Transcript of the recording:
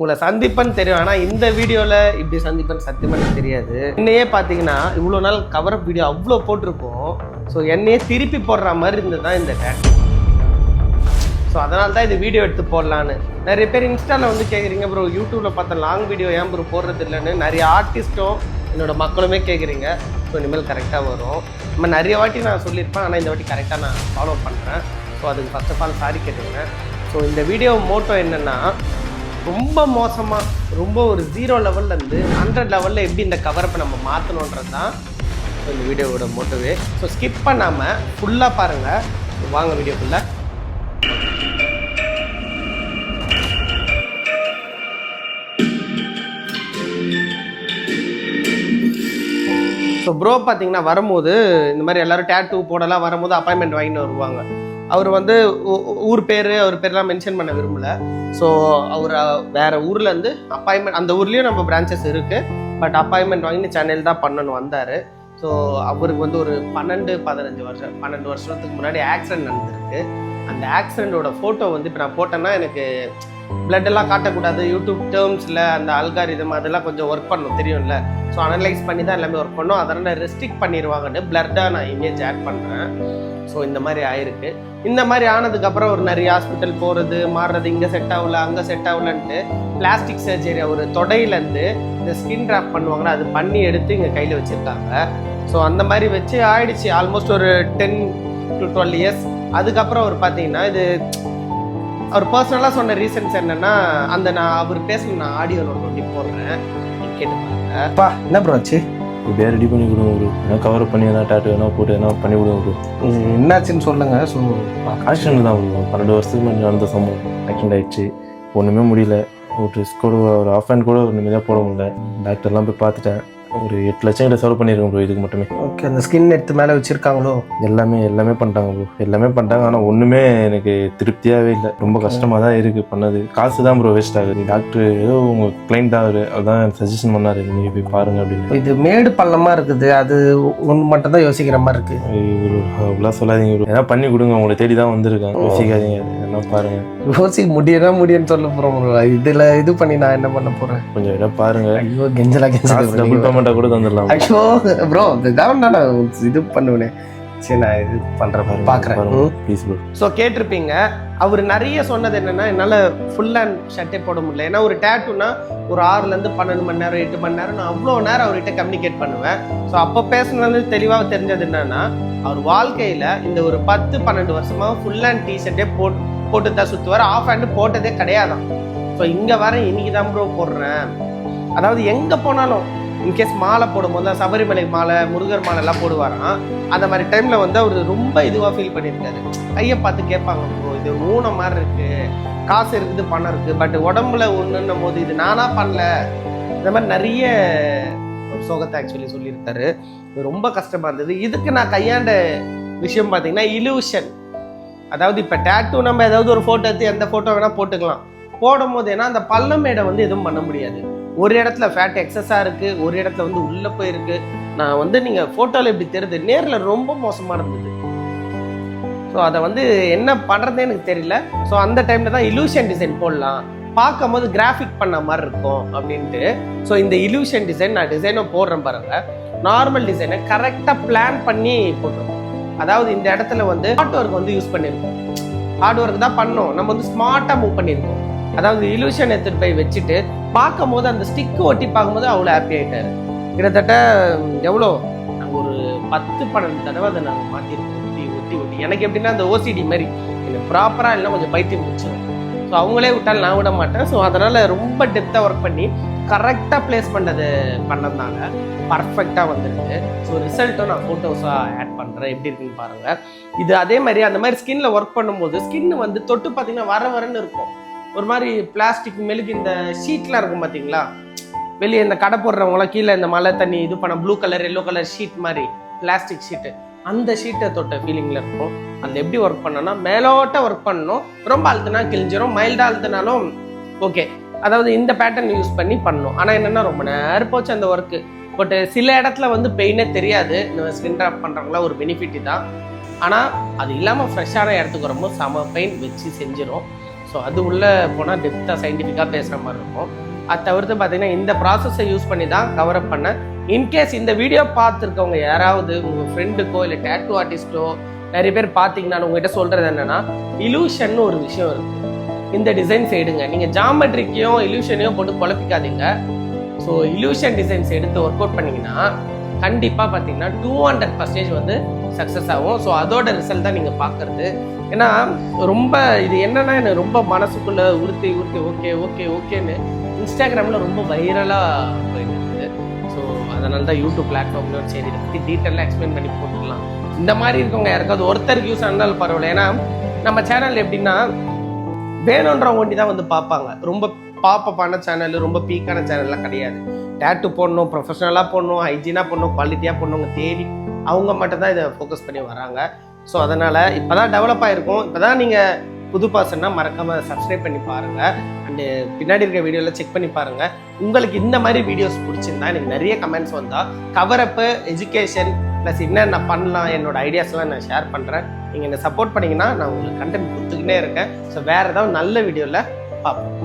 உங்களை சந்திப்பேன்னு தெரியும். ஆனால் இந்த வீடியோவில் இப்படி சந்திப்பேன்னு சத்தியமாக எனக்கு தெரியாது. என்னையே பார்த்தீங்கன்னா இவ்வளோ நாள் கவர் வீடியோ அவ்வளோ போட்டிருக்கோம். ஸோ என்னையே திருப்பி போடுற மாதிரி இருந்தது தான் இந்த டேட் ஸோ அதனால தான் இது வீடியோ எடுத்து போடலான்னு. நிறைய பேர் இன்ஸ்டாவில் வந்து கேட்குறீங்க ப்ரோ யூடியூப்பில் பார்த்த லாங் வீடியோ ஏன் ப்ரோ போடுறது இல்லைன்னு நிறைய ஆர்டிஸ்ட்டும் என்னோட மக்களுமே கேட்குறீங்க ஸோ இனிமேல் கரெக்டாக வரும். நம்ம நிறைய வாட்டி நான் சொல்லியிருப்பேன் ஆனால் இந்த வாட்டி கரெக்டாக நான் ஃபாலோ பண்ணுறேன் ஸோ அதுக்கு ஃபஸ்ட் ஆஃப் ஆல் சாரி கேட்டுக்கிறேன். ஸோ இந்த வீடியோ மோட்டோ என்னென்னா ரொம்ப மோசமாக ரொம்ப ஒரு ஜீரோ லெவல்லேருந்து ஹண்ட்ரட் லெவலில் எப்படி இந்த கவரப்பை நம்ம மாற்றணுன்றது தான் இந்த வீடியோவோட மோட்டோவே ஸோ ஸ்கிப் பண்ணாமல் ஃபுல்லாக பாருங்கள் வாங்க வீடியோக்குள்ளே. ஸோ ப்ரோ பார்த்தீங்கன்னா வரும்போது இந்த மாதிரி எல்லோரும் டேட்டூ போடலாம் வரும்போது அப்பாயின்மெண்ட் வாங்கிட்டு வருவாங்க. அவர் வந்து ஊர் பேர் அவர் பேர்லாம் மென்ஷன் பண்ண விரும்பல. ஸோ அவர் வேறு வேற அப்பாயின்மெண்ட் அந்த ஊர்லேயும் நம்ம பிரான்ச்சஸ் இருக்குது பட் அப்பாயின்மெண்ட் வாங்கி சென்னையில் தான் பண்ணணும் வந்தார். ஸோ அவருக்கு வந்து ஒரு பன்னெண்டு பதினஞ்சு வருஷம் பன்னெண்டு வருஷத்துக்கு முன்னாடி ஆக்சிடென்ட் நடந்திருக்கு. அந்த ஆக்சிடென்ட்டோட ஃபோட்டோ வந்து இப்போ நான் போட்டேன்னா எனக்கு பிளட் எல்லாம் காட்டக்கூடாது யூடியூப் டேர்ம்ஸில் அந்த அல்காரிதம் அதெல்லாம் கொஞ்சம் ஒர்க் பண்ணும் தெரியும்ல? ஸோ அனலைஸ் பண்ணி தான் எல்லாமே ஒர்க் பண்ணும். அதனால் ரெஸ்ட்ரிக்ட் பண்ணிடுவாங்கன்னு பிளட்டாக நான் இமேஜ் ஆட் பண்ணுறேன் ஸோ இந்த மாதிரி ஆயிருக்கு. இந்த மாதிரி ஆனதுக்கப்புறம் ஒரு நிறைய ஹாஸ்பிட்டல் போகிறது மாறுறது இங்கே செட் ஆகல அங்கே செட் ஆகலன்ட்டு பிளாஸ்டிக் சர்ஜரி ஒரு தொடையிலேருந்து இந்த ஸ்கின் ட்ராப் பண்ணுவாங்கன்னா அது பண்ணி எடுத்து இங்கே கையில் வச்சுருக்காங்க. ஸோ அந்த மாதிரி வச்சு ஆயிடுச்சு. ஆல்மோஸ்ட் ஒரு டென் டு டுவெல் இயர்ஸ் அதுக்கப்புறம் ஒரு பார்த்தீங்கன்னா இது அவர் பர்சனலாக சொன்ன ரீசன்ஸ் என்னன்னா அந்த நான் அவர் பேசின நான் ஆடியோ நோட் ஒட்டி போடுறேன். கேட்டு பாருங்க. பா என்ன ப்ரோ ஆச்சு? இப்படியே ரெடி பண்ணி கொடுங்க ப்ரோ ஏன்னா கவர் பண்ணி எதனா டேட்டு எதனா போட்டு எதனா பண்ணி கொடுங்க ப்ரோ என்னாச்சுன்னு சொல்லுங்க. ஸோ ஆக்சிடென்ட் தான் ப்ரோ பன்னெண்டு வருஷத்துக்கு முன்னாடி நடந்த சம்பவம். ஆக்சிடென்ட் ஆயிடுச்சு. ஒன்றுமே முடியல. ஒரு ட்ரெஸ் கூட ஒரு ஆஃப் ஹேண்ட் கூட ஒன்றுமே தான் போட முடியல. டாக்டர்லாம் போய் பார்த்துட்டேன். ஒரு எட்டு லட்சம் கிட்ட செலவு பண்ணியிருக்கேன் ப்ரோ இதுக்கு மட்டுமே. ஓகே அந்த ஸ்கின் எடுத்து மேலே வச்சிருக்காங்களோ? எல்லாமே எல்லாமே பண்ணிட்டாங்க ப்ரோ எல்லாமே பண்ணிட்டாங்க ஆனால் ஒன்றுமே எனக்கு திருப்தியாகவே இல்லை. ரொம்ப கஷ்டமாக தான் இருக்குது பண்ணது. காசு தான் ப்ரோ வேஸ்ட் ஆகுது. டாக்டர் ஏதோ உங்கள் கிளைண்ட் அவர் அதான் சஜஷன் பண்ணார். நீங்கள் போய் பாருங்க அப்படின்னு. இது மேடு பள்ளமாக இருக்குது. அது ஒன்று மட்டும் தான் யோசிக்கிற மாதிரி இருக்கு. ஒரு அப்படிலாம் சொல்லாதீங்க bro. எதனா பண்ணி கொடுங்க. உங்களை தேடி தான் வந்திருக்கேன் யோசிக்காதீங்க. என்ன பாருங்க. யோசிக்க முடியனா முடியும்னு சொல்ல போகிறோம் இதில் இது பண்ணி நான் என்ன பண்ண போகிறேன் கொஞ்சம் இடம் பாருங்க. ஐயோ கெஞ்சலா காசு பேமெண்ட்டாக கூட தந்துடலாம்? ஐயோ ப்ரோ இதுதான் நான் இது பண்ணுவேனே. சரி நான் இது பண்ணுறேன் பார்க்குறேன் ப்ளீஸ் ப்ரோ ஸோ கேட்டிருப்பீங்க. அவர் நிறைய சொன்னது என்னன்னா என்னால் ஃபுல் ஹேண்ட் ஷர்ட்டே போட முடியல. ஏன்னா ஒரு டேட்டூனா ஒரு ஆறுலேருந்து பன்னெண்டு மணி நேரம் எட்டு மணி நேரம் நான் அவ்வளோ நேரம் அவர்கிட்ட கம்யூனிகேட் பண்ணுவேன். ஸோ அப்போ பேசுனது தெளிவாக தெரிஞ்சது என்னன்னா அவர் வாழ்க்கையில் இந்த ஒரு பத்து பன்னெண்டு வருஷமா ஃபுல் ஹேண்ட் டிஷர்ட்டே போட்டு போட்டு தான் சுற்றுவார் ஆஃப் ஹேண்டு போட்டதே கிடையாதான் ஸோ இங்கே வர இன்னைக்கு தான் ப்ரோ போடுறேன். அதாவது எங்கே போனாலும் இன்கேஸ் மாலை போடும்போது சபரிமலை மாலை முருகர் மாலை எல்லாம் போடுவாராம். அந்த மாதிரி டைமில் வந்து அவர் ரொம்ப இதுவாக ஃபீல் பண்ணியிருக்காரு. கையை பார்த்து கேட்பாங்க ப்ரோ இது ஊன மாதிரி இருக்கு. காசு இருக்குது பணம் இருக்கு. பட் உடம்புல ஒன்றுன்னும் போது இது நானா பண்ணல. இந்த மாதிரி நிறைய சோகத்தை ஆக்சுவலி சொல்லியிருக்காரு. இது ரொம்ப கஷ்டமா இருந்தது. இதுக்கு நான் கையாண்ட விஷயம் பார்த்தீங்கன்னா இலூஷன் அதாவது இப்போ டேட்டூ நம்ம ஏதாவது ஒரு ஃபோட்டோ எடுத்து எந்த ஃபோட்டோ வேணால் போட்டுக்கலாம். போடும் போது ஏன்னா அந்த பள்ளமேடை வந்து எதுவும் பண்ண முடியாது. ஒரு இடத்துல ஃபேட் எக்ஸஸாக இருக்குது ஒரு இடத்துல வந்து உள்ளே போயிருக்கு. நான் வந்து நீங்கள் ஃபோட்டோவில் இப்படி தெரியுது. நேரில் ரொம்ப மோசமாக இருந்தது. ஸோ அதை வந்து என்ன பண்ணுறதே எனக்கு தெரியல. ஸோ அந்த டைமில் தான் இலூஷன் டிசைன் போடலாம். பார்க்கும் போது கிராஃபிக் பண்ண மாதிரி இருக்கும் அப்படின்ட்டு. ஸோ இந்த இலூஷன் டிசைன் நான் டிசைனை போடுறேன் பாருங்க. நார்மல் டிசைனை கரெக்டாக பிளான் பண்ணி போட்டிருக்கோம் அதாவது இந்த இடத்துல வந்து ஹார்ட் ஒர்க் வந்து யூஸ் பண்ணியிருக்கோம் ஹார்ட் ஒர்க் தான் பண்ணோம். நம்ம வந்து ஸ்மார்ட்டாக மூவ் பண்ணியிருக்கோம் அதாவது இலூஷன் எடுத்துகிட்டு போய் வச்சுட்டு பார்க்கும் போது அந்த ஸ்டிக்கு ஒட்டி பார்க்கும்போது அவ்வளோ ஹாப்பி ஆகிட்டாரு கிட்டத்தட்ட எவ்வளோ? நாங்கள் ஒரு பத்து பன்னெண்டு தடவை அதை நாங்கள் மாற்றிருக்கோம் ஒட்டி ஒட்டி ஒட்டி. எனக்கு எப்படின்னா அந்த ஓசிடி மாதிரி. எனக்கு ப்ராப்பராக இல்லை கொஞ்சம் பைத்தியம் முடிச்சிடும் ஸோ அவங்களே விட்டாலும் நான் விட மாட்டேன். ஸோ அதனால் ரொம்ப டெப்த்தாக ஒர்க் பண்ணி கரெக்டாக ப்ளேஸ் பண்ணது பண்ணதுனால பர்ஃபெக்டாக வந்துருக்கு. ஸோ ரிசல்ட்டும் நான் ஃபோட்டோஸாக ஆட் பண்ணுறேன் எப்படி இருக்குன்னு பாருங்கள் இது அதே மாதிரி அந்த மாதிரி ஸ்கின்ல ஒர்க் பண்ணும்போது ஸ்கின் வந்து தொட்டு பார்த்தீங்கன்னா வர வரன்னு இருக்கும். ஒரு மாதிரி பிளாஸ்டிக் மெழுகு இந்த ஷீட்லாம் இருக்கும் பார்த்தீங்களா வெளியே இந்த கடை போடுறவங்களாம் கீழே இந்த மழை தண்ணி இது பண்ண blue colour yellow colour sheet மாதிரி பிளாஸ்டிக் ஷீட்டு அந்த ஷீட்டை தொட்ட ஃபீலிங்கில் இருக்கும். அந்த எப்படி ஒர்க் பண்ணோன்னா மேலோட்ட ஒர்க் பண்ணணும். ரொம்ப அழுத்தினா கிழிஞ்சிரும். மைல்டாக அழுத்தினாலும் ஓகே அதாவது இந்த பேட்டர்ன் யூஸ் பண்ணி பண்ணணும். ஆனால் என்னென்னா ரொம்ப நேரம் போச்சு அந்த ஒர்க்கு பட் சில இடத்துல வந்து பெயினே தெரியாது. இந்த ஸ்கின் ட்ராப் பண்ணுறவங்களாம் ஒரு பெனிஃபிட் தான். ஆனால் அது இல்லாமல் ஃப்ரெஷ்ஷான இடத்துக்கு ரொம்ப செம பெயின் வச்சு செஞ்சிடும் ஸோ அது உள்ளே போனால் டெப்த்தாக சயின்டிஃபிக்காக பேசுகிற மாதிரி இருக்கும். அது தவிர்த்து பார்த்தீங்கன்னா இந்த ப்ராசஸை யூஸ் பண்ணி தான் கவர் அப் பண்ண இன்கேஸ் இந்த வீடியோ பார்த்துருக்கவங்க யாராவது உங்கள் ஃப்ரெண்டுக்கோ இல்லை டேட்டூ ஆர்டிஸ்ட்டோ நிறைய பேர் பார்த்தீங்கன்னா உங்ககிட்ட சொல்கிறது என்னென்னா இலூஷன் ஒரு விஷயம் இருக்குது இந்த டிசைன்ஸ் எடுங்க. நீங்கள் ஜாமெட்ரிக்கையும் இலூஷனையும் போட்டு குழப்பிக்காதீங்க. ஸோ இலூஷன் டிசைன்ஸ் எடுத்து ஒர்க் அவுட் பண்ணிங்கன்னா கண்டிப்பாக பார்த்தீங்கன்னா டூ ஹண்ட்ரட் பர்சன்டேஜ் வந்து சக்ஸஸ் ஆகும். ஸோ அதோட ரிசல்ட் தான் நீங்கள் பார்க்குறது ஏன்னா ரொம்ப இது என்னன்னா எனக்கு ரொம்ப மனசுக்குள்ளே உறுத்தி உறுத்தி ஓகே ஓகே ஓகேன்னு இன்ஸ்டாகிராமில் ரொம்ப வைரலாக போயிருந்தது ஸோ அதனால தான் யூடியூப் பிளாட்ஃபார்ம்ல சரி இதை பற்றி டீட்டெயிலாக எக்ஸ்பிளைன் பண்ணி போட்டுக்கலாம் இந்த மாதிரி இருக்கவங்க யாருக்காவது ஒருத்தருக்கு யூஸ் ஆனாலும் பரவாயில்ல. ஏன்னா நம்ம சேனல் எப்படின்னா வேணுன்றவங்க ஒண்டி தான் வந்து பார்ப்பாங்க. ரொம்ப பாப்பப்பான சேனல் ரொம்ப பீக்கான சேனல்லாம் கிடையாது. டேட்டு போடணும் ப்ரொஃபஷனலாக போடணும் ஹைஜீனாக போடணும் குவாலிட்டியாக போடணுங்க தேடி அவங்க மட்டும்தான் இதை ஃபோக்கஸ் பண்ணி வராங்க. ஸோ அதனால் இப்போ தான் டெவலப் ஆகிருக்கும் இப்போ தான் நீங்கள் புது பர்சன்னா மறக்காமல் சப்ஸ்கிரைப் பண்ணி பாருங்கள் அண்டு பின்னாடி இருக்க வீடியோவில் செக் பண்ணி பாருங்கள் உங்களுக்கு இந்த மாதிரி வீடியோஸ் பிடிச்சிருந்தா எனக்கு நிறைய கமெண்ட்ஸ் வந்தால் கவரப்பு எஜுகேஷன் ப்ளஸ் என்னென்ன பண்ணலாம் என்னோடய ஐடியாஸ்லாம் நான் ஷேர் பண்ணுறேன் நீங்கள் என்னை சப்போர்ட் பண்ணிங்கன்னா நான் உங்களுக்கு கண்டென்ட் கொடுத்துக்கிட்டே இருக்கேன். ஸோ வேறு ஏதாவது நல்ல வீடியோவில் பார்ப்போம்.